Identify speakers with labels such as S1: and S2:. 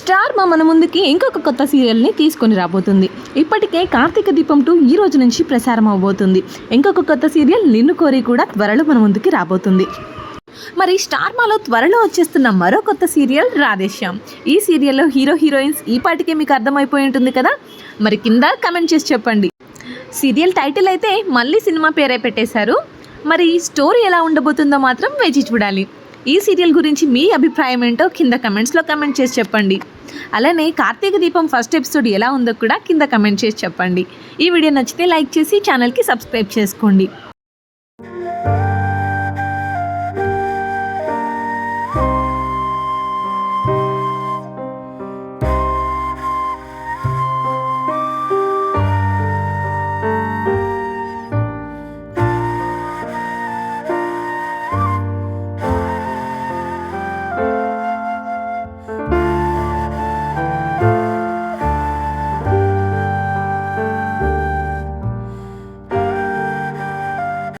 S1: Star మా మన ముందుకి ఇంకొక కొత్త సీరియల్ని తీసుకొని రాబోతుంది. ఇప్పటికే కార్తీక దీపం టూ ఈ రోజు నుంచి ప్రసారం అవబోతుంది. ఇంకొక కొత్త సీరియల్ నిన్ను కోరి కూడా త్వరలో మన ముందుకి రాబోతుంది. మరి స్టార్ మాలో త్వరలో వచ్చేస్తున్న మరో కొత్త సీరియల్ రాధేశ్యామ్. ఈ సీరియల్లో హీరో హీరోయిన్స్ ఈ పాటికే మీకు అర్థమైపోయి ఉంటుంది కదా? మరి కింద కమెంట్ చేసి చెప్పండి. సీరియల్ టైటిల్ అయితే మళ్ళీ సినిమా పేరే పెట్టేశారు. మరి స్టోరీ ఎలా ఉండబోతుందో మాత్రం వేచి చూడాలి. ఈ సీరియల్ గురించి మీ అభిప్రాయం ఏంటో కింద కమెంట్స్లో కమెంట్ చేసి చెప్పండి. అలానే కార్తీక దీపం ఫస్ట్ ఎపిసోడ్ ఎలా ఉందో కూడా కింద కమెంట్ చేసి చెప్పండి. ఈ వీడియో నచ్చితే లైక్ చేసి ఛానల్కి సబ్స్క్రైబ్ చేసుకోండి.